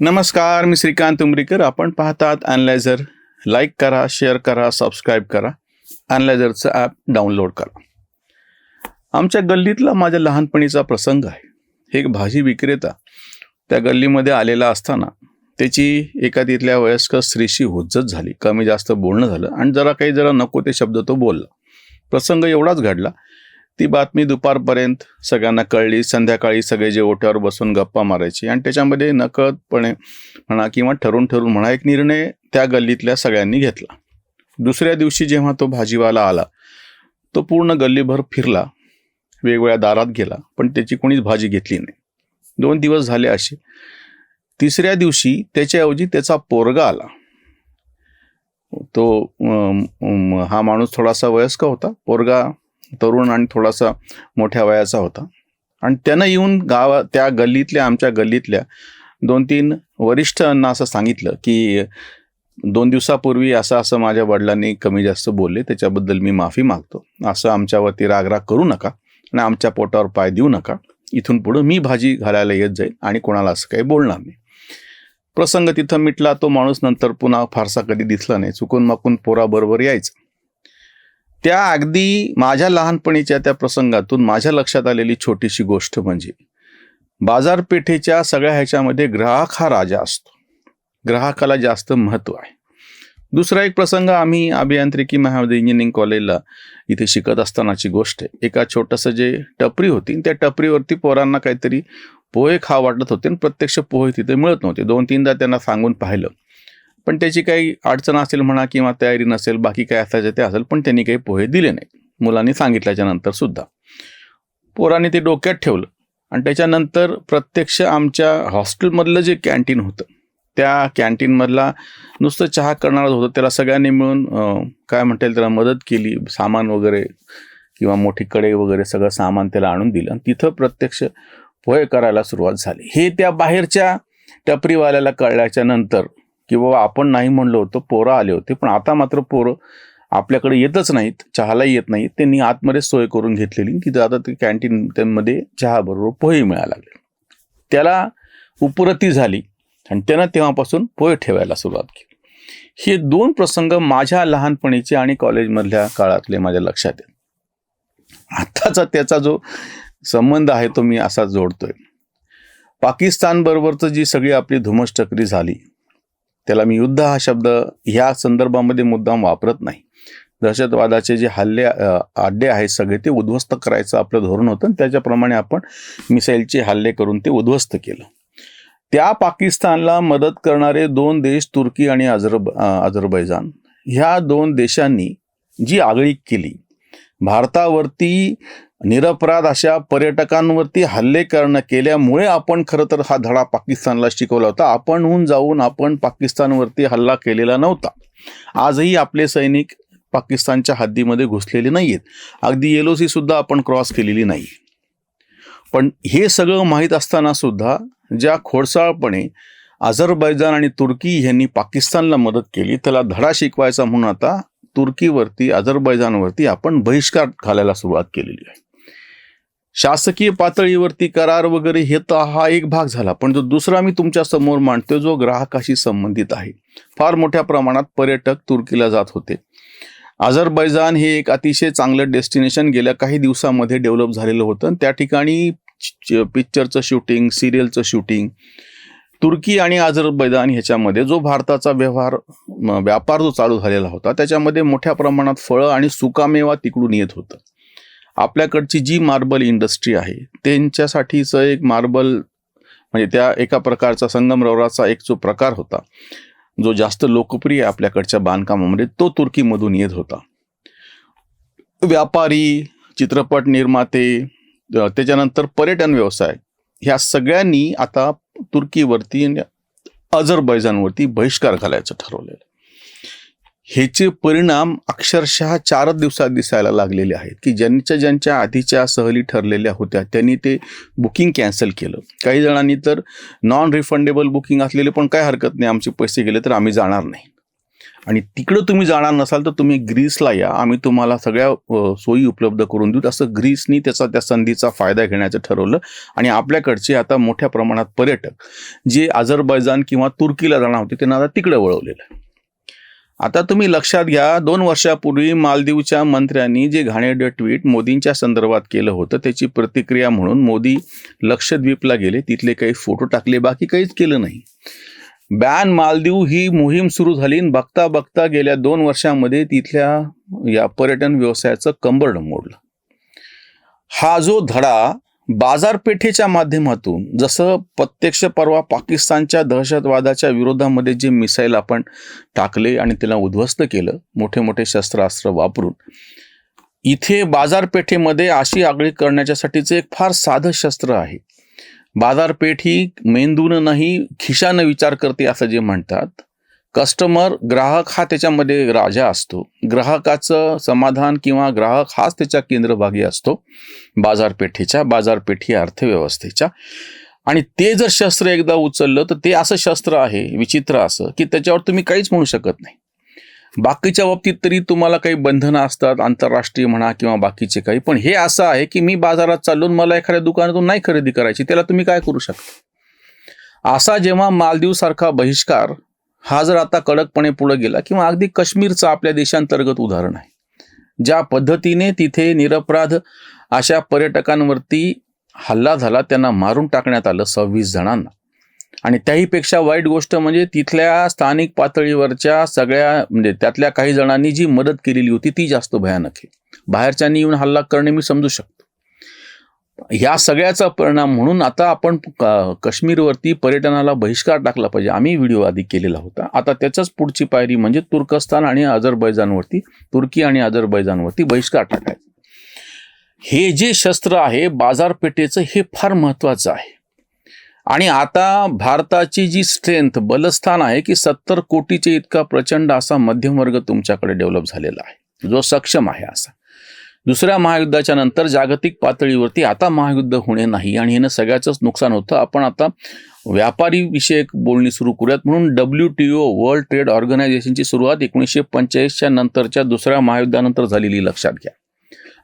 नमस्कार मी श्रीकांत उमरीकर. आपण पाहतात अनलायझर लाईक करा शेअर करा सबस्क्राईब करा. अनलायझरचं ॲप डाउनलोड करा. आमच्या गल्लीतला माझ्या लहानपणीचा प्रसंग आहे. एक भाजी विक्रेता त्या गल्लीमध्ये आलेला असताना त्याची एका तिथल्या वयस्कर स्त्रीशी हुज्जत झाली. कमी जास्त बोलणं झालं आणि जरा काही जरा नको ते शब्द तो बोलला. प्रसंग एवढाच घडला ती बातमी दुपारपर्यंत सगळ्यांना कळली. संध्याकाळी सगळे जे ओट्यावर बसून गप्पा मारायची. आणि त्याच्यामध्ये नकळतपणे म्हणा किंवा ठरून ठरून म्हणा एक निर्णय त्या गल्लीतल्या सगळ्यांनी घेतला. दुसऱ्या दिवशी जेव्हा तो भाजीवाला आला तो पूर्ण गल्लीभर फिरला. वेगवेगळ्या दारात गेला पण त्याची कोणीच भाजी घेतली नाही. दोन दिवस झाले असे. तिसऱ्या दिवशी त्याच्याऐवजी त्याचा पोरगा आला. तो हा माणूस थोडासा वयस्क होता. पोरगा तरुण आणि थोडासा मोठ्या वयाचा होता. आणि त्यानं येऊन गावा त्या गल्लीतल्या आमच्या गल्लीतल्या दोन तीन वरिष्ठांना असं सांगितलं की दोन दिवसापूर्वी असं असं माझ्या वडिलांनी कमी जास्त बोलले त्याच्याबद्दल मी माफी मागतो. असं आमच्यावरती रागराग करू नका आणि आमच्या पोटावर पाय देऊ नका. इथून पुढं मी भाजी घालायला येत जाईल आणि कोणाला असं काही बोलणार नाही. प्रसंग तिथं मिटला. तो माणूस नंतर पुन्हा फारसा कधी दिसला नाही. चुकून माकून पोराबरोबर यायचं. त्या अगदी माझ्या लहानपणीच्या त्या प्रसंगातून माझ्या लक्षात आलेली छोटीशी गोष्ट म्हणजे बाजारपेठेच्या सगळ्या ह्याच्यामध्ये ग्राहक हा राजा असतो. ग्राहकाला जास्त महत्त्व आहे. दुसरा एक प्रसंग आम्ही अभियांत्रिकी महाविद्यालय इंजिनिअरिंग कॉलेजला इथे शिकत असतानाची गोष्ट आहे. एका छोटंसं जे टपरी होती त्या टपरीवरती पोरांना काहीतरी पोहे खा वाटत होते आणि प्रत्यक्ष पोहे तिथे मिळत नव्हते. दोन तीनदा त्यांना सांगून पाहिलं. पण त्याची काही अडचण असेल म्हणा किंवा तयारी नसेल बाकी काय असायचं ते असेल पण त्यांनी काही पोहे दिले नाही मुलांनी सांगितल्याच्या नंतर सुद्धा. पोरांनी ते डोक्यात ठेवलं. आणि त्याच्यानंतर प्रत्यक्ष आमच्या हॉस्टेलमधलं जे कॅन्टीन होतं त्या कॅन्टीनमधला नुसतं चहा करणारच होतं. त्याला सगळ्यांनी मिळून काय म्हणता येईल त्याला मदत केली सामान वगैरे किंवा मोठी कडे वगैरे सगळं सामान त्याला आणून दिलं. आणि तिथं प्रत्यक्ष पोहे करायला सुरुवात झाली. हे त्या बाहेरच्या टपरीवाल्याला कळल्याच्या नंतर की बाबा आपण नाही म्हणलो होतो पोरं आले होते. पण आता मात्र पोरं आपल्याकडे येतच नाहीत चहालाही येत नाहीत. त्यांनी आतमध्ये सोय करून घेतलेली की आता ते कॅन्टीन त्यांमध्ये चहा बरोबर पोहे मिळायला लागले. त्याला उपरती झाली आणि त्यानं तेव्हापासून पोहे ठेवायला सुरुवात केली. हे दोन प्रसंग माझ्या लहानपणीचे आणि कॉलेजमधल्या काळातले माझ्या लक्षात आहेत. आत्ताचा त्याचा जो संबंध आहे तो मी असा जोडतोय. पाकिस्तान बरोबरचं जी सगळी आपली धुमसटकरी झाली त्याला मी युद्ध हा शब्द ह्या संदर्भामध्ये मुद्दाम वापरत नाही. दहशतवादाचे जे हल्ले अड्डे आहेत सगळे ते उद्ध्वस्त करायचं आपलं धोरण होतं आणि त्याच्याप्रमाणे आपण मिसाईलचे हल्ले करून ते उद्ध्वस्त केलं. त्या पाकिस्तानला मदत करणारे दोन देश तुर्की आणि अझरब अझरबैजान ह्या दोन देशांनी जी आगळीक केली भारतावरती निरपराध अशा पर्यटकांवरती हल्ले करणं केल्यामुळे आपण खरं तर हा धडा पाकिस्तानला शिकवला होता. आपणहून जाऊन आपण पाकिस्तानवरती हल्ला केलेला नव्हता. आजही आपले सैनिक पाकिस्तानच्या हद्दीमध्ये घुसलेले नाही आहेत अगदी एलओसी सुद्धा आपण क्रॉस केलेली नाही. पण हे सगळं माहीत असताना सुद्धा ज्या खोडसाळपणे अझरबैजान आणि तुर्की यांनी पाकिस्तानला मदत केली त्याला धडा शिकवायचा म्हणून आता तुर्कीवरती अझरबैजानवरती आपण बहिष्कार घालायला सुरुवात केलेली आहे. शासकीय पातळीवरती करार वगैरे हे तर हा एक भाग झाला पण जो दुसरा मी तुमच्यासमोर मांडतोय जो ग्राहकाशी संबंधित आहे. फार मोठ्या प्रमाणात पर्यटक तुर्कीला जात होते. अझरबैजान हे एक अतिशय चांगलं डेस्टिनेशन गेल्या काही दिवसामध्ये डेव्हलप झालेलं होतं त्या ठिकाणी पिक्चरचं शूटिंग सिरियलचं शूटिंग तुर्की आणि अझरबैजान ह्याच्यामध्ये जो भारताचा व्यवहार व्यापार जो चालू झालेला होता त्याच्यामध्ये मोठ्या प्रमाणात फळं आणि सुकामेवा तिकडून येत होतं. आपल्याकडची जी मार्बल इंडस्ट्री आहे त्यांच्यासाठीचं एक मार्बल म्हणजे त्या एका प्रकारचा संगमरवराचा एक जो प्रकार होता जो जास्त लोकप्रिय आपल्याकडच्या बांधकामामध्ये तो तुर्कीमधून येत होता. व्यापारी चित्रपट निर्माते त्याच्यानंतर पर्यटन व्यवसाय ह्या सगळ्यांनी आता तुर्कीवरती अझरबैजानवरती बहिष्कार घालायचं ठरवलेलं ह्याचे परिणाम अक्षरशः चारच दिवसात दिसायला लागलेले आहेत की ज्यांच्या ज्यांच्या आधीच्या सहली ठरलेल्या होत्या त्यांनी ते बुकिंग कॅन्सल केलं. काही जणांनी तर नॉन रिफंडेबल बुकिंग असलेले पण काय हरकत नाही आमचे पैसे गेले तर आम्ही जाणार नाही. आणि तिकडं तुम्ही जाणार नसाल तर तुम्ही ग्रीसला या आम्ही तुम्हाला सगळ्या सोयी उपलब्ध करून देऊ. असं ग्रीसनी त्याचा त्या संधीचा फायदा घेण्याचं ठरवलं. आणि आपल्याकडचे आता मोठ्या प्रमाणात पर्यटक जे अझरबैजान किंवा तुर्कीला जाणार होते त्यांना आता तिकडं वळवलेलं आहे. आता तुम्ही लक्षात घ्या दोन वर्षापूर्वी मालदीवच्या मंत्र्यांनी जे घाणेरडं ट्विट मोदींच्या संदर्भात केलं होतं त्याची प्रतिक्रिया म्हणून मोदी लक्षद्वीपला गेले तिथले काही फोटो टाकले बाकी काहीच केलं नाही. बॅन मालदीव ही मोहीम सुरू झाली आणि बघता बघता गेल्या दोन वर्षामध्ये तिथल्या या पर्यटन व्यवसायाचं कंबरड मोडलं हा जो धडा बाजारपेठेच्या माध्यमातून जसं प्रत्यक्ष परवा पाकिस्तानच्या दहशतवादाच्या विरोधामध्ये जे मिसाईल आपण टाकले आणि त्याला उद्ध्वस्त केलं मोठे मोठे शस्त्रास्त्र वापरून इथे बाजारपेठेमध्ये अशी आगळी करण्याच्यासाठीचं एक फार साधं शस्त्र आहे. बाजारपेठ ही मेंदूनं नाही खिशानं विचार करते असं जे म्हणतात कस्टमर ग्राहक हा त्याच्यामध्ये राजा असतो. ग्राहकाचं समाधान किंवा ग्राहक हाच त्याच्या केंद्रभागी असतो. बाजारपेठेच्या बाजारपेठी अर्थव्यवस्थेच्या. आणि ते जर शस्त्र एकदा उचललं तर ते असं शस्त्र आहे विचित्र असं की त्याच्यावर तुम्ही काहीच म्हणू शकत नाही. बाकीच्या बाबतीत तरी तुम्हाला काही बंधनं असतात आंतरराष्ट्रीय म्हणा किंवा बाकीचे काही. पण हे असं आहे की मी बाजारात चालून मला एखाद्या दुकानातून नाही खरेदी करायची त्याला तुम्ही काय करू शकता? असा जेव्हा मालदीव सारखा बहिष्कार हा जर आता कडकपणे पुढे गेला किंवा अगदी काश्मीरचं आपल्या देशांतर्गत उदाहरण आहे ज्या पद्धतीने तिथे निरपराध अशा पर्यटकांवरती हल्ला झाला त्यांना मारून टाकण्यात आलं सव्वीस जणांना. आणि त्याहीपेक्षा वाईट गोष्ट म्हणजे तिथल्या स्थानिक पातळीवरच्या सगळ्या म्हणजे त्यातल्या काही जणांनी जी मदत केलेली होती ती जास्त भयानक आहे. बाहेरच्यांनी येऊन हल्ला करणे मी समजू शकतो. ह्या सगळ्याचा परिणाम म्हणून आता आपण काश्मीरवरती पर्यटनाला बहिष्कार टाकला पाहिजे. आम्ही व्हिडिओ आधी केलेला होता. आता त्याच्याच पुढची पायरी म्हणजे तुर्कस्तान आणि अझरबैजानवरती तुर्की आणि अझरबैजानवरती बहिष्कार टाकायचा. हे जे शस्त्र आहे बाजारपेठेचं हे फार महत्वाचं आहे. आणि आता भारताची जी स्ट्रेंथ बलस्थान आहे की सत्तर कोटीचे इतका प्रचंड असा मध्यम वर्ग तुमच्याकडे डेव्हलप झालेला आहे. जो सक्षम आहे असा. दुसऱ्या महायुद्धाच्या नंतर जागतिक पातळीवरती आता महायुद्ध होणे नाही आणि ह्यानं सगळ्याचंच नुकसान होतं. आपण आता व्यापारी विषयक बोलणी सुरू करूयात. म्हणून W T O world trade ऑर्गनायझेशनची सुरुवात एकोणीसशे पंचेचाळीसच्या नंतरच्या दुसऱ्या महायुद्धानंतर झालेली लक्षात घ्या.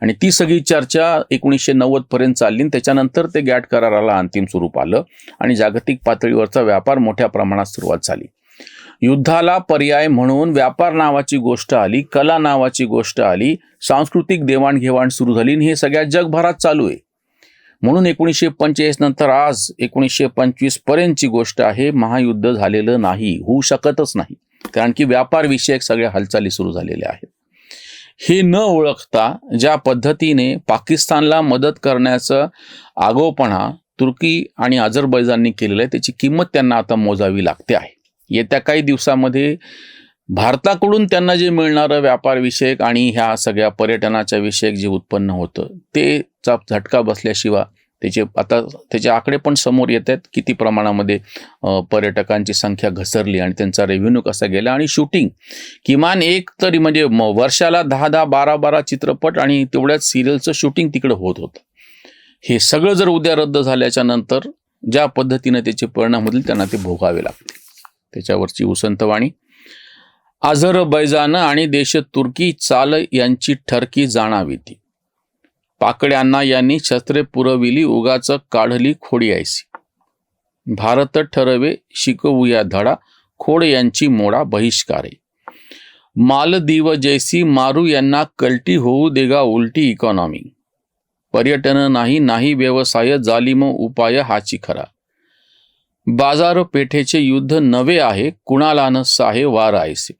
आणि ती सगळी चर्चा एकोणीसशे नव्वदपर्यंत चालली आणि त्याच्यानंतर ते गॅट कराराला अंतिम स्वरूप आलं आणि जागतिक पातळीवरचा व्यापार मोठ्या प्रमाणात सुरुवात झाली. युद्धाला पर्याय म्हणून व्यापार नावाची गोष्ट आली कला नावाची गोष्ट आली सांस्कृतिक देवाणघेवाण सुरू झाली आणि हे सगळ्या जगभरात चालू आहे. म्हणून एकोणीसशे पंचेचाळीस नंतर आज एकोणीसशे पंचवीस पर्यंतची गोष्ट आहे महायुद्ध झालेलं नाही होऊ शकतच नाही. कारण की व्यापार विषयक सगळ्या हालचाली सुरू झालेल्या आहेत. हे न ओळखता ज्या पद्धतीने पाकिस्तानला मदत करण्याचं आगोपणा तुर्की आणि अझरबैजाननी केलेलं आहे त्याची किंमत त्यांना आता मोजावी लागते आहे. येत्या काही दिवसामध्ये भारताकडून त्यांना जे मिळणारं व्यापार विषयक आणि ह्या सगळ्या पर्यटनाच्या विषयक जे उत्पन्न होतं ते चा झटका बसल्याशिवाय त्याचे आता त्याचे आकडे पण समोर येत आहेत किती प्रमाणामध्ये पर्यटकांची संख्या घसरली आणि त्यांचा रेव्हेन्यू कसा गेला आणि शूटिंग किमान एक तरी म्हणजे म- वर्षाला दहा दहा बारा बारा चित्रपट आणि तेवढ्याच सिरियलचं शूटिंग तिकडं होत होतं. हे सगळं जर उद्या रद्द झाल्याच्यानंतर ज्या पद्धतीने त्याचे परिणाम होतील त्यांना ते भोगावे लागतील. त्याच्यावरची उसंतवाणी अझरबैजान आणि देश तुर्की चाल यांची ठरकी जाणावी ती. पाकड्यांना यांनी शस्त्रे पुरविली उगाच काढली खोडी ऐसी. भारत ठरवे शिकवूया धडा खोड यांची मोडा बहिष्कारे. मालदीव जैसी मारू यांना कलटी होऊ देगा उलटी इकॉनॉमी पर्यटन नाही नाही व्यवसाय जालिम उपाय हाची खरा. बाजारपेठेचे युद्ध नवे आहे कुणाला न साहे वार आयसे?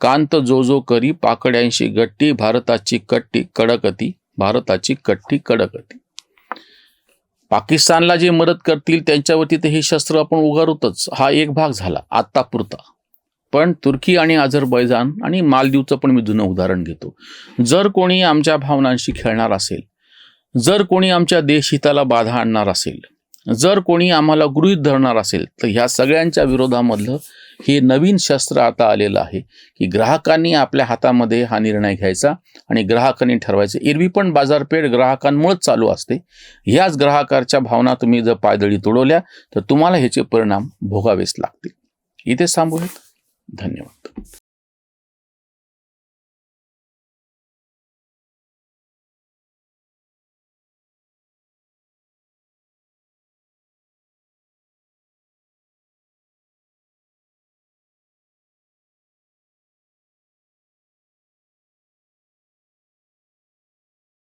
कांत जो जो करी पाकड्यांशी गट्टी भारताची कट्टी कडकती भारताची कट्टी कडकती. पाकिस्तानला जे मदत करतील त्यांच्यावरती तर हे शस्त्र आपण उगारूतच. हा एक भाग झाला आत्तापुरता पण तुर्की आणि अझरबैजान आणि मालदीवचं पण मी जुनं उदाहरण घेतो. जर कोणी आमच्या भावनांशी खेळणार असेल जर कोणी आमच्या देशहिताला बाधा आणणार असेल जर कोणी आम्हाला गृहीत धरणार असेल तर ह्या सगळ्यांच्या विरोधामधलं हे नवीन शस्त्र आता आलेलं आहे की ग्राहकांनी आपल्या हातामध्ये हा निर्णय घ्यायचा आणि ग्राहकांनी ठरवायचं. एरवी पण बाजारपेठ ग्राहकांमुळेच चालू असते. ह्याच ग्राहकाच्या भावना तुम्ही जर पायदळी तुडवल्या तर तुम्हाला ह्याचे परिणाम भोगावेच लागतील. इथे थांबूयात. धन्यवाद.